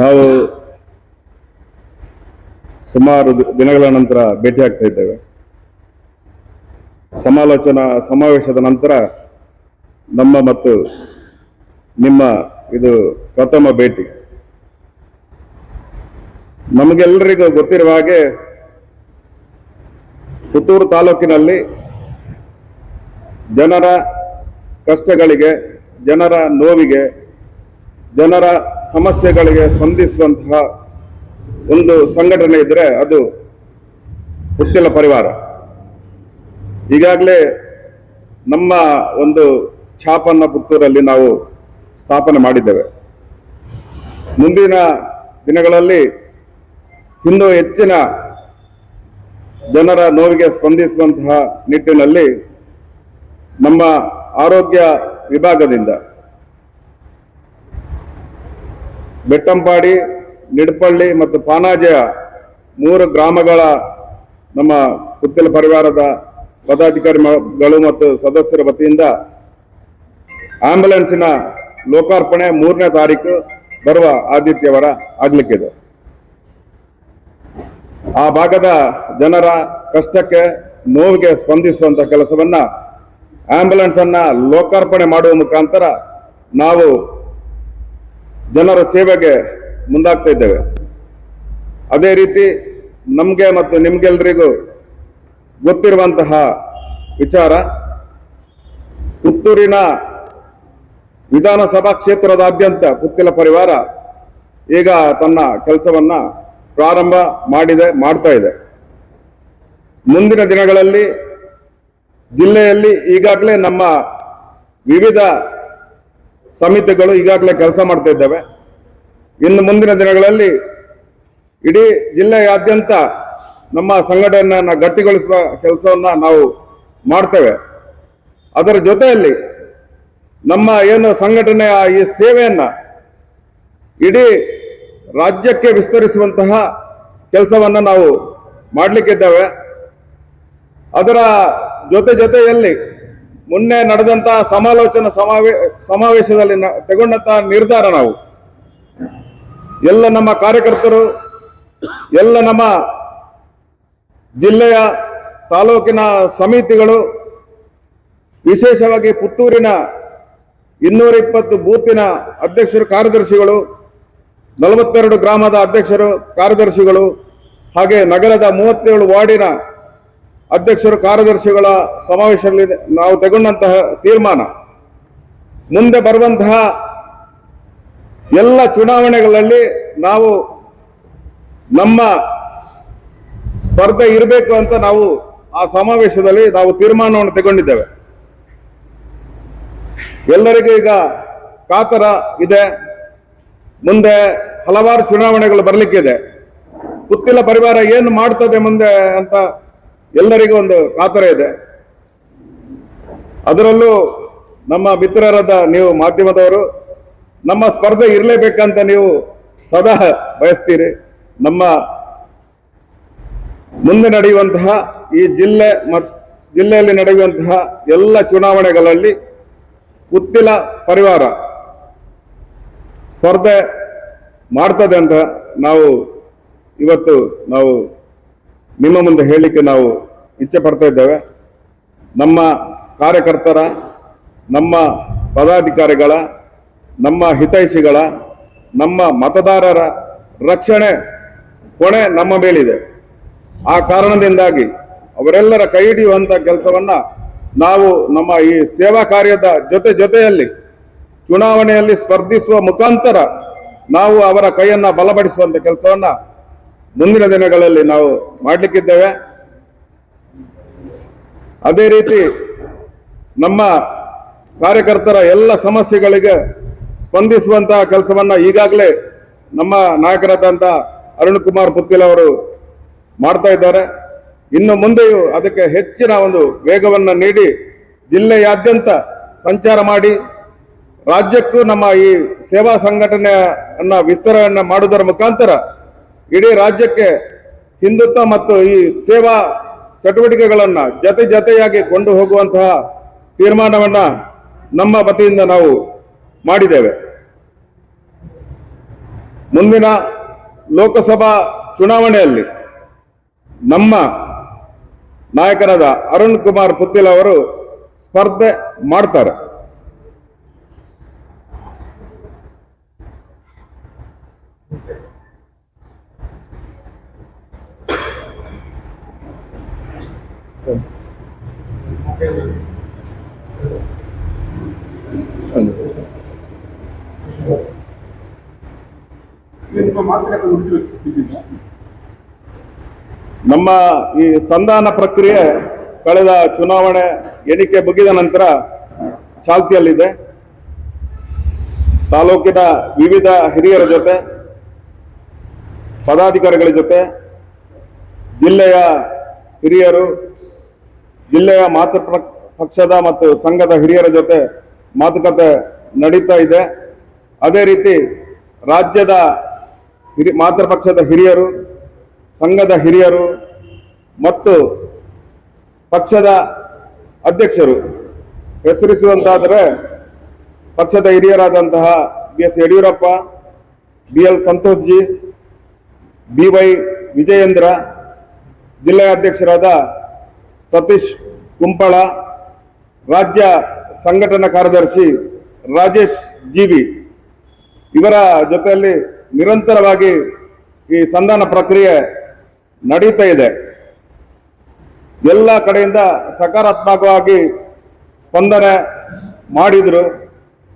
ನಾವು ಸುಮಾರು ದಿನಗಳ ನಂತರ ಭೇಟಿ ಆಗ್ತಾ ಇದ್ದೇವೆ. ಸಮಾಲೋಚನಾ ಸಮಾವೇಶದ ನಂತರ ನಮ್ಮ ಮತ್ತು ನಿಮ್ಮ ಇದು ಪ್ರಥಮ ಭೇಟಿ. ನಮಗೆಲ್ಲರಿಗೂ ಗೊತ್ತಿರುವ ಹಾಗೆ ಪುತ್ತೂರು ತಾಲೂಕಿನಲ್ಲಿ ಜನರ ಕಷ್ಟಗಳಿಗೆ, ಜನರ ನೋವಿಗೆ ಜನರ ಸಮಸ್ಯೆಗಳಿಗೆ ಸ್ಪಂದಿಸುವಂತಹ ಒಂದು ಸಂಘಟನೆ ಇದ್ದರೆ ಅದು ಹುಟ್ಟಿಲ ಪರಿವಾರ. ಈಗಾಗಲೇ ನಮ್ಮ ಒಂದು ಛಾಪನ್ನ ಪುತ್ತೂರಲ್ಲಿ ನಾವು ಸ್ಥಾಪನೆ ಮಾಡಿದ್ದೇವೆ. ಮುಂದಿನ ದಿನಗಳಲ್ಲಿ ಇನ್ನೂ ಹೆಚ್ಚಿನ ಜನರ ನೋವಿಗೆ ಸ್ಪಂದಿಸುವಂತಹ ನಿಟ್ಟಿನಲ್ಲಿ ನಮ್ಮ ಆರೋಗ್ಯ ವಿಭಾಗದಿಂದ ಬೆಟ್ಟಂಪಾಡಿ, ನಿಡ್ಪಳ್ಳಿ ಮತ್ತು ಪಾನಾಜಯ ಮೂರು ಗ್ರಾಮಗಳ ನಮ್ಮ ಪುತ್ತಲ ಪರಿವಾರದ ಪದಾಧಿಕಾರಿಗಳು ಮತ್ತು ಸದಸ್ಯರ ವತಿಯಿಂದ ಆಂಬ್ಯುಲೆನ್ಸಿನ ಲೋಕಾರ್ಪಣೆ ಮೂರನೇ ತಾರೀಕು ಬರುವ ಆದಿತ್ಯವಾರ ಆಗ್ಲಿಕ್ಕಿದೆ. ಆ ಭಾಗದ ಜನರ ಕಷ್ಟಕ್ಕೆ ನೋವಿಗೆ ಸ್ಪಂದಿಸುವಂತ ಕೆಲಸವನ್ನ ಅನ್ನ ಲೋಕಾರ್ಪಣೆ ಮಾಡುವ ಮುಖಾಂತರ ನಾವು ಜನರ ಸೇವೆಗೆ ಮುಂದಾಗ್ತಾ ಇದ್ದೇವೆ. ಅದೇ ರೀತಿ ನಮಗೆ ಮತ್ತು ನಿಮ್ಗೆಲ್ರಿಗೂ ಗೊತ್ತಿರುವಂತಹ ವಿಚಾರ, ಪುತ್ತೂರಿನ ವಿಧಾನಸಭಾ ಕ್ಷೇತ್ರದಾದ್ಯಂತ ಪುತ್ತಿಲ ಪರಿವಾರ ಈಗ ತನ್ನ ಕೆಲಸವನ್ನ ಪ್ರಾರಂಭ ಮಾಡಿದೆ, ಮಾಡ್ತಾ ಇದೆ. ಮುಂದಿನ ದಿನಗಳಲ್ಲಿ ಜಿಲ್ಲೆಯಲ್ಲಿ ಈಗಾಗಲೇ ನಮ್ಮ ವಿವಿಧ ಸಮಿತಿಗಳು ಈಗಾಗಲೇ ಕೆಲಸ ಮಾಡ್ತಾ ಇದ್ದಾವೆ. ಇನ್ನು ಮುಂದಿನ ದಿನಗಳಲ್ಲಿ ಇಡೀ ಜಿಲ್ಲೆಯಾದ್ಯಂತ ನಮ್ಮ ಸಂಘಟನೆಯನ್ನು ಗಟ್ಟಿಗೊಳಿಸುವ ಕೆಲಸವನ್ನ ನಾವು ಮಾಡ್ತೇವೆ. ಅದರ ಜೊತೆಯಲ್ಲಿ ನಮ್ಮ ಏನು ಸಂಘಟನೆಯ ಈ ಸೇವೆಯನ್ನ ಇಡೀ ರಾಜ್ಯಕ್ಕೆ ವಿಸ್ತರಿಸುವಂತಹ ಕೆಲಸವನ್ನ ನಾವು ಮಾಡಲಿಕ್ಕಿದ್ದೇವೆ. ಅದರ ಜೊತೆ ಜೊತೆಯಲ್ಲಿ ಮೊನ್ನೆ ನಡೆದಂತಹ ಸಮಾಲೋಚನಾ ಸಮಾವೇಶ ಸಮಾವೇಶದಲ್ಲಿ ತಗೊಂಡಂತಹ ನಿರ್ಧಾರ ನಾವು. ಎಲ್ಲ ನಮ್ಮ ಕಾರ್ಯಕರ್ತರು, ಎಲ್ಲ ನಮ್ಮ ಜಿಲ್ಲೆಯ ತಾಲೂಕಿನ ಸಮಿತಿಗಳು, ವಿಶೇಷವಾಗಿ ಪುತ್ತೂರಿನ ಇನ್ನೂರ ಇಪ್ಪತ್ತು ಬೂತಿನ ಅಧ್ಯಕ್ಷರು, ಕಾರ್ಯದರ್ಶಿಗಳು, ನಲವತ್ತೆರಡು ಗ್ರಾಮದ ಅಧ್ಯಕ್ಷರು, ಕಾರ್ಯದರ್ಶಿಗಳು, ಹಾಗೆ ನಗರದ ಮೂವತ್ತೇಳು ವಾರ್ಡಿನ ಅಧ್ಯಕ್ಷರು ಕಾರ್ಯದರ್ಶಿಗಳ ಸಮಾವೇಶದಲ್ಲಿ ನಾವು ತಗೊಂಡಂತಹ ತೀರ್ಮಾನ, ಮುಂದೆ ಬರುವಂತಹ ಎಲ್ಲ ಚುನಾವಣೆಗಳಲ್ಲಿ ನಾವು ನಮ್ಮ ಸ್ಪರ್ಧೆ ಇರಬೇಕು ಅಂತ ನಾವು ಆ ಸಮಾವೇಶದಲ್ಲಿ ನಾವು ತೀರ್ಮಾನವನ್ನು ತಗೊಂಡಿದ್ದೇವೆ ಎಲ್ಲರಿಗೂ ಈಗ ಕಾತರ ಇದೆ. ಮುಂದೆ ಹಲವಾರು ಚುನಾವಣೆಗಳು ಬರಲಿಕ್ಕಿದೆ. ಪುತ್ತಿಲ ಪರಿವಾರ ಏನು ಮಾಡ್ತದೆ ಮುಂದೆ ಅಂತ ಎಲ್ಲರಿಗೂ ಒಂದು ಕಾತರ ಇದೆ. ಅದರಲ್ಲೂ ನಮ್ಮ ಮಿತ್ರರಾದ ನೀವು ಮಾಧ್ಯಮದವರು, ನಮ್ಮ ಸ್ಪರ್ಧೆ ಇರಲೇಬೇಕಂತ ನೀವು ಸದಾ ಬಯಸ್ತೀರಿ. ನಮ್ಮ ಮುಂದೆ ನಡೆಯುವಂತಹ ಈ ಜಿಲ್ಲೆ ಮತ್, ಜಿಲ್ಲೆಯಲ್ಲಿ ನಡೆಯುವಂತಹ ಎಲ್ಲ ಚುನಾವಣೆಗಳಲ್ಲಿ ಉತ್ತಿಲ ಪರಿವಾರ ಸ್ಪರ್ಧೆ ಮಾಡ್ತದೆ ಅಂತ ನಾವು ಇವತ್ತು ನಾವು ನಿಮ್ಮ ಮುಂದೆ ಹೇಳಲಿಕ್ಕೆ ನಾವು ಇಚ್ಛೆ ಪಡ್ತಾ ಇದ್ದೇವೆ. ನಮ್ಮ ಕಾರ್ಯಕರ್ತರ, ನಮ್ಮ ಪದಾಧಿಕಾರಿಗಳ, ನಮ್ಮ ಹಿತೈಷಿಗಳ, ನಮ್ಮ ಮತದಾರರ ರಕ್ಷಣೆ ಹೊಣೆ ನಮ್ಮ ಮೇಲಿದೆ. ಆ ಕಾರಣದಿಂದಾಗಿ ಅವರೆಲ್ಲರ ಕೈ ಹಿಡಿಯುವಂಥ ಕೆಲಸವನ್ನು ನಾವು ನಮ್ಮ ಈ ಸೇವಾ ಕಾರ್ಯದ ಜೊತೆ ಜೊತೆಯಲ್ಲಿ ಚುನಾವಣೆಯಲ್ಲಿ ಸ್ಪರ್ಧಿಸುವ ಮುಖಾಂತರ ನಾವು ಅವರ ಕೈಯನ್ನು ಬಲಪಡಿಸುವಂಥ ಕೆಲಸವನ್ನ ಮುಂದಿನ ದಿನಗಳಲ್ಲಿ ನಾವು ಮಾಡಲಿಕ್ಕಿದ್ದೇವೆ. ಅದೇ ರೀತಿ ನಮ್ಮ ಕಾರ್ಯಕರ್ತರ ಎಲ್ಲ ಸಮಸ್ಯೆಗಳಿಗೆ ಸ್ಪಂದಿಸುವಂತಹ ಕೆಲಸವನ್ನ ಈಗಾಗಲೇ ನಮ್ಮ ನಾಯಕರಾದಂಥ ಅರುಣ್ ಕುಮಾರ್ ಪುತ್ತಿಲ್ ಅವರು ಮಾಡ್ತಾ ಇದ್ದಾರೆ. ಇನ್ನು ಮುಂದೆಯೂ ಅದಕ್ಕೆ ಹೆಚ್ಚಿನ ಒಂದು ವೇಗವನ್ನು ನೀಡಿ ಜಿಲ್ಲೆಯಾದ್ಯಂತ ಸಂಚಾರ ಮಾಡಿ ರಾಜ್ಯಕ್ಕೂ ನಮ್ಮ ಈ ಸೇವಾ ಸಂಘಟನೆಯನ್ನ ವಿಸ್ತರಣೆ ಮಾಡುವುದರ ಮುಖಾಂತರ ಇಡೀ ರಾಜ್ಯಕ್ಕೆ ಹಿಂದುತ್ವ ಮತ್ತು ಈ ಸೇವಾ ಚಟುವಟಿಕೆಗಳನ್ನ ಜತೆ ಜತೆಯಾಗಿ ಕೊಂಡು ಹೋಗುವಂತಹ ತೀರ್ಮಾನವನ್ನ ನಮ್ಮ ವತಿಯಿಂದ ನಾವು ಮಾಡಿದ್ದೇವೆ. ಮುಂದಿನ ಲೋಕಸಭಾ ಚುನಾವಣೆಯಲ್ಲಿ ನಮ್ಮ ನಾಯಕರಾದ ಅರುಣ್ ಕುಮಾರ್ ಪುತ್ತಿಲ್ ಅವರು ಸ್ಪರ್ಧೆ ಮಾಡ್ತಾರೆ. ನಿಮ್ಮ ಈ ಸಂಧಾನ ಪ್ರಕ್ರಿಯೆ ಕಳೆದ ಚುನಾವಣೆ ಎಣಿಕೆ ಮುಗಿದ ನಂತರ ಚಾಲ್ತಿಯಲ್ಲಿದೆ. ತಾಲೂಕಿನ ವಿವಿಧ ಹಿರಿಯರ ಜೊತೆ, ಪದಾಧಿಕಾರಿಗಳ ಜೊತೆ, ಜಿಲ್ಲೆಯ ಹಿರಿಯರು ಜಿಲ್ಲೆಯ ಮಾತೃ ಪಕ್ಷದ ಮತ್ತು ಸಂಘದ ಹಿರಿಯರ ಜೊತೆ ಮಾತುಕತೆ ನಡೀತಾ ಇದೆ. ಅದೇ ರೀತಿ ರಾಜ್ಯದ ಹಿರಿ ಮಾತೃಪಕ್ಷದ ಹಿರಿಯರು, ಸಂಘದ ಹಿರಿಯರು ಮತ್ತು ಪಕ್ಷದ ಅಧ್ಯಕ್ಷರು, ಹೆಸರಿಸುವಂತಾದರೆ ಪಕ್ಷದ ಹಿರಿಯರಾದಂತಹ B S Yediyurappa, B L Santosh ji B Y Vijayendra, ಜಿಲ್ಲೆಯ ಅಧ್ಯಕ್ಷರಾದ ಸತೀಶ್ ಕುಂಪಳ, ರಾಜ್ಯ ಸಂಘಟನಾ ಕಾರ್ಯದರ್ಶಿ ರಾಜೇಶ್ ಜಿವಿ. ಇವರ ಜೊತೆಯಲ್ಲಿ ನಿರಂತರವಾಗಿ ಈ ಸಂಧಾನ ಪ್ರಕ್ರಿಯೆ ನಡೀತಾ ಇದೆ. ಎಲ್ಲ ಕಡೆಯಿಂದ ಸಕಾರಾತ್ಮಕವಾಗಿ ಸ್ಪಂದನೆ ಮಾಡಿದರು.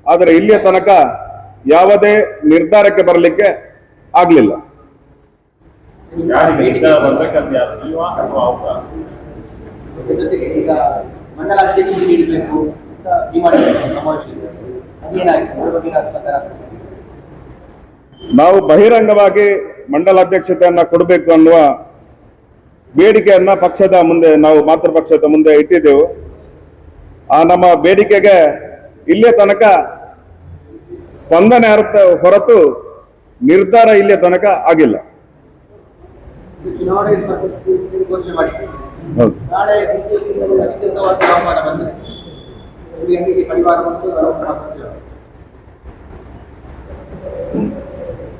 ಆದರೆ ಇಲ್ಲಿಯ ತನಕ ಯಾವುದೇ ನಿರ್ಧಾರಕ್ಕೆ ಬರಲಿಕ್ಕೆ ಆಗಲಿಲ್ಲ. ಜೊತೆಗೆ ಈಗ ಮಂಡಲ ಅಧ್ಯಕ್ಷರಿಗೆ ನೀಡಬೇಕು ಅಂತ ಡಿಮಾಂಡ್ ಅದೇನಾಗಿದೆ ಅದ್ರ ಬಗ್ಗೆ ನಾವು ಬಹಿರಂಗವಾಗಿ ಮಂಡಲ ಅಧ್ಯಕ್ಷತೆಯನ್ನ ಕೊಡಬೇಕು ಅನ್ನುವ ಬೇಡಿಕೆಯನ್ನ ಪಕ್ಷದ ಮುಂದೆ ನಾವು ಮಾತೃಪಕ್ಷದ ಮುಂದೆ ಇಟ್ಟಿದ್ದೆವು. ಆ ನಮ್ಮ ಬೇಡಿಕೆಗೆ ಇಲ್ಲೇ ತನಕ ಸ್ಪಂದನೆ ಅರ್ಥ ಹೊರತು ನಿರ್ಧಾರ ಇಲ್ಲೇ ತನಕ ಆಗಿಲ್ಲ. ಹೌದು. ನಾಳೆ ಬಿಜೆಪಿಯಿಂದ ಅಧಿಕೃತವಾದ ಆಹ್ವಾನ ಬಂದರೆ ನಿಮಗೆ ಹೆಂಗೆ ಪರಿವಾರ ಮತ್ತು ಆರೋಪ ಮಾಡ್ತೀರಾ?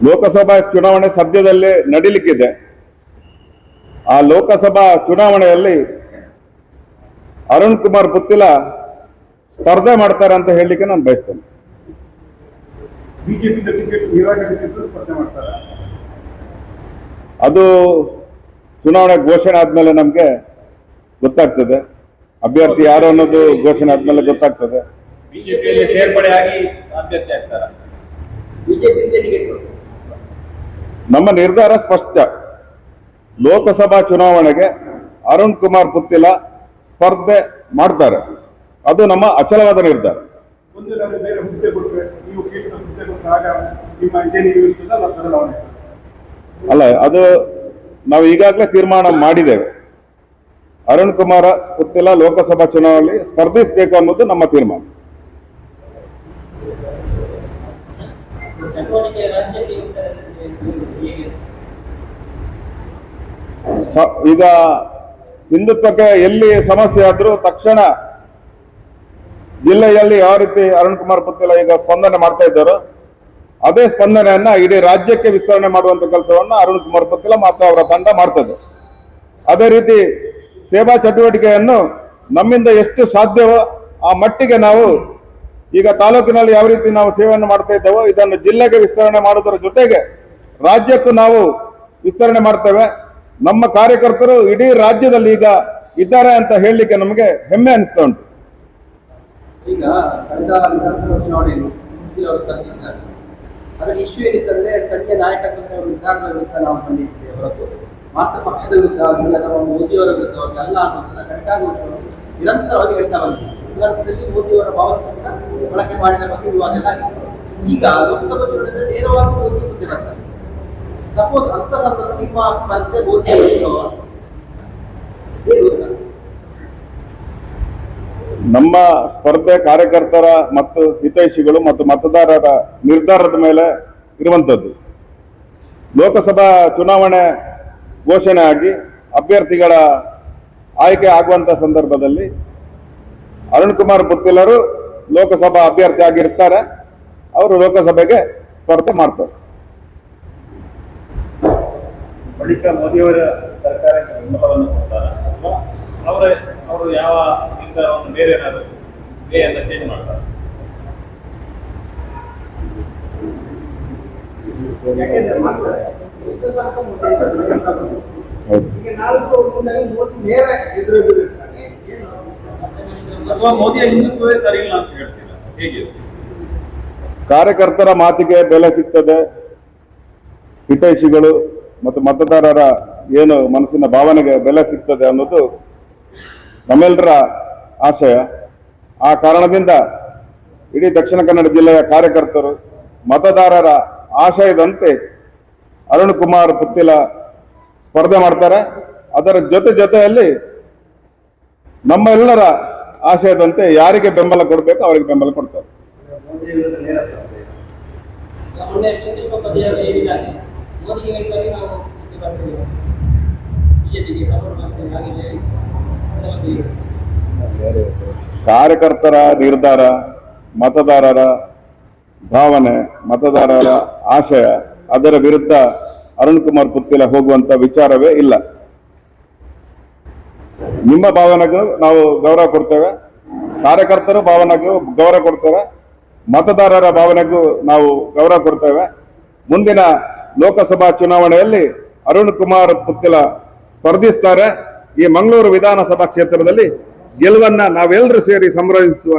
ಲೋಕಸಭಾ ಚುನಾವಣೆ ಸದ್ಯದಲ್ಲೇ ನಡೀಲಿಕ್ಕಿದೆ. ಆ ಲೋಕಸಭಾ ಚುನಾವಣೆಯಲ್ಲಿ ಅರುಣ್ ಕುಮಾರ್ ಪುತ್ತಿಲ ಸ್ಪರ್ಧೆ ಮಾಡ್ತಾರೆ ಅಂತ ಹೇಳಲಿಕ್ಕೆ ನಾನು ಬಯಸ್ತೇನೆ. ಬಿಜೆಪಿಯಿಂದ ಟಿಕೆಟ್ ನಿರಾಕರಿಸಿದ್ದು ಸ್ಪರ್ಧೆ ಮಾಡ್ತಾರೆ. ಅದು ಚುನಾವಣೆ ಘೋಷಣೆ ಆದ್ಮೇಲೆ ನಮಗೆ ಗೊತ್ತಾಗ್ತದೆ. ಅಭ್ಯರ್ಥಿ ಯಾರು ಅನ್ನೋದು ಘೋಷಣೆ ಆದ್ಮೇಲೆ ಗೊತ್ತಾಗ್ತದೆ. ಬಿಜೆಪಿಯಲ್ಲಿ ಸೇರ್ಪಡೆ ಆಗಿ ಅಭ್ಯರ್ಥಿ ಆಗ್ತಾರ? ನಮ್ಮ ನಿರ್ಧಾರ ಸ್ಪಷ್ಟ. ಲೋಕಸಭಾ ಚುನಾವಣೆಗೆ ಅರುಣ್ ಕುಮಾರ್ ಪುತ್ತಿಲ ಸ್ಪರ್ಧೆ ಮಾಡ್ತಾರೆ. ಅದು ನಮ್ಮ ಅಚಲವಾದ ನಿರ್ಧಾರ. ಅಲ್ಲ ಅದು ನಾವು ಈಗಾಗಲೇ ತೀರ್ಮಾನ ಮಾಡಿದ್ದೇವೆ. ಅರುಣ್ ಕುಮಾರ ಪುತ್ತಿಲ ಲೋಕಸಭಾ ಚುನಾವಣೆಯಲ್ಲಿ ಸ್ಪರ್ಧಿಸಬೇಕು ಅನ್ನೋದು ನಮ್ಮ ತೀರ್ಮಾನ. ಈಗ ಹಿಂದುತ್ವಕ್ಕೆ ಎಲ್ಲಿ ಸಮಸ್ಯೆ ಆದರೂ ತಕ್ಷಣ ಜಿಲ್ಲೆಯಲ್ಲಿ ಯಾವ ರೀತಿ ಅರುಣ್ ಕುಮಾರ್ ಪುತ್ತಿಲ ಈಗ ಸ್ಪಂದನೆ ಮಾಡ್ತಾ ಇದ್ದಾರೋ, ಅದೇ ಸ್ಪಂದನೆಯನ್ನ ಇಡೀ ರಾಜ್ಯಕ್ಕೆ ವಿಸ್ತರಣೆ ಮಾಡುವಂತ ಕೆಲಸವನ್ನ ಅರುಣ್ ಕುಮಾರ್ ಪುತ್ತಿಲ ಮತ್ತು ಅವರ ತಂಡ ಮಾಡ್ತದೆ ಅದೇ ರೀತಿ ಸೇವಾ ಚಟುವಟಿಕೆಯನ್ನು ನಮ್ಮಿಂದ ಎಷ್ಟು ಸಾಧ್ಯವೋ ಆ ಮಟ್ಟಿಗೆ ನಾವು ಈಗ ತಾಲೂಕಿನಲ್ಲಿ ಯಾವ ರೀತಿ ನಾವು ಸೇವೆಯನ್ನು ಮಾಡ್ತಾ ಇದ್ದೇವೋ ಇದನ್ನು ಜಿಲ್ಲೆಗೆ ವಿಸ್ತರಣೆ ಮಾಡುವುದರ ಜೊತೆಗೆ ರಾಜ್ಯಕ್ಕೂ ನಾವು ವಿಸ್ತರಣೆ ಮಾಡ್ತೇವೆ. ನಮ್ಮ ಕಾರ್ಯಕರ್ತರು ಇಡೀ ರಾಜ್ಯದಲ್ಲಿ ಈಗ ಇದ್ದಾರೆ ಅಂತ ಹೇಳಲಿಕ್ಕೆ ನಮಗೆ ಹೆಮ್ಮೆ ಅನಿಸ್ತಾ ಉಂಟು. ಈಗ ಕಳೆದ ಚುನಾವಣೆಯಲ್ಲಿ ಅವರು ಸ್ಪರ್ಧಿಸಿದ್ದಾರೆ ಅದರ ಇಶ್ಯೂ ಏನಿತ್ತಂದ್ರೆ ಸ್ಥಳೀಯ ನಾಯಕತ್ವದ ನಿರ್ಧಾರಗಳ ವಿರುದ್ಧ ನಾವು ಬಂದಿದ್ದೇವೆ ಹೊರತು ಮಾತ್ರ ಪಕ್ಷದ ವಿರುದ್ಧ ಆಗಲಿ ಅಥವಾ ಮೋದಿಯವರ ವಿರುದ್ಧವಾಗಿ ಅಲ್ಲ ಅನ್ನೋದನ್ನ ಘಂಟಾಘೋಷವಾಗಿ ನಿರಂತರವಾಗಿ ಹೇಳ್ತಾ ಬಂದಿದೆ ಇವತ್ತಿನಲ್ಲಿ ಮೋದಿಯವರ ಭಾವಚಿತ್ರ ಬಳಕೆ ಮಾಡಿದ ಬಗ್ಗೆ ವಿವಾದ ಆಗಿದೆ. ಈಗ ಲೋಕಸಭಾ ಚುನಾವಣೆಯಲ್ಲಿ ನೇರವಾಗಿ ಮೋದಿ ಮುಂದೆ ಬರ್ತಾರೆ. ಸಪೋಸ್ ಅಂತ ಸಂದರ್ಭ ನಿಮ್ಮ ಸ್ಪರ್ಧೆ ಮೋದಿ ನಮ್ಮ ಸ್ಪರ್ಧೆ ಕಾರ್ಯಕರ್ತರ ಮತ್ತು ಹಿತೈಷಿಗಳು ಮತ್ತು ಮತದಾರರ ನಿರ್ಧಾರದ ಮೇಲೆ ಇರುವಂಥದ್ದು ಲೋಕಸಭಾ ಚುನಾವಣೆ ಘೋಷಣೆ ಆಗಿ ಅಭ್ಯರ್ಥಿಗಳ ಆಯ್ಕೆ ಆಗುವಂಥ ಸಂದರ್ಭದಲ್ಲಿ ಅರುಣ್ ಕುಮಾರ್ ಪುತ್ತಿಲರು ಲೋಕಸಭಾ ಅಭ್ಯರ್ಥಿ ಆಗಿರ್ತಾರೆ. ಅವರು ಲೋಕಸಭೆಗೆ ಸ್ಪರ್ಧೆ ಮಾಡ್ತಾರೆ. ಬಳಿಕ ಮೋದಿಯವರ ಸರ್ಕಾರಕ್ಕೆ ಬೆಂಬಲವನ್ನು ಕೊಡ್ತಾರೆ? ಅಥವಾ ಅವರ ಅವರು ಯಾವ ನಿರ್ಧಾರವನ್ನು ಬೇರೆ ಏನಾದ್ರು ಚೇಂಜ್ ಮಾಡ್ತಾರೆ? ಯಾಕೆಂದ್ರೆ ಕಾರ್ಯಕರ್ತರ ಮಾತಿಗೆ ಬೆಲೆ ಸಿಗ್ತದೆ. ಹಿತೈಷಿಗಳು ಮತ್ತು ಮತದಾರರ ಏನು ಮನಸ್ಸಿನ ಭಾವನೆಗೆ ಬೆಲೆ ಸಿಗ್ತದೆ ಅನ್ನೋದು ನಮ್ಮೆಲ್ಲರ ಆಶಯ. ಆ ಕಾರಣದಿಂದ ಇಡೀ ದಕ್ಷಿಣ ಕನ್ನಡ ಜಿಲ್ಲೆಯ ಕಾರ್ಯಕರ್ತರು, ಮತದಾರರ ಆಶಯದಂತೆ ಅರುಣ್ ಕುಮಾರ್ ಪುತ್ತಿಲ ಸ್ಪರ್ಧೆ ಮಾಡ್ತಾರೆ. ಅದರ ಜೊತೆ ಜೊತೆಯಲ್ಲಿ ನಮ್ಮೆಲ್ಲರ ಆಶಯದಂತೆ ಯಾರಿಗೆ ಬೆಂಬಲ ಕೊಡಬೇಕು ಅವರಿಗೆ ಬೆಂಬಲ ಕೊಡ್ತಾರೆ. ಕಾರ್ಯಕರ್ತರ ನಿರ್ಧಾರ, ಮತದಾರರ ಭಾವನೆ, ಮತದಾರರ ಆಶಯ ಅದರ ವಿರುದ್ಧ ಅರುಣ್ ಕುಮಾರ್ ಪುತ್ತಿಲ ಹೋಗುವಂತ ವಿಚಾರವೇ ಇಲ್ಲ. ನಿಮ್ಮ ಭಾವನೆಗೂ ನಾವು ಗೌರವ ಕೊಡ್ತೇವೆ. ಕಾರ್ಯಕರ್ತರ ಭಾವನೆಗೂ ಗೌರವ ಕೊಡ್ತೇವೆ. ಮತದಾರರ ಭಾವನೆಗೂ ನಾವು ಗೌರವ ಕೊಡ್ತೇವೆ. ಮುಂದಿನ ಲೋಕಸಭಾ ಚುನಾವಣೆಯಲ್ಲಿ ಅರುಣ್ ಕುಮಾರ್ ಪುತ್ತಿಲ ಸ್ಪರ್ಧಿಸ್ತಾರೆ. ಈ ಮಂಗಳೂರು ವಿಧಾನಸಭಾ ಕ್ಷೇತ್ರದಲ್ಲಿ ಗೆಲುವನ್ನ ನಾವೆಲ್ಲರೂ ಸೇರಿ ಸಂಭ್ರಮಿಸುವ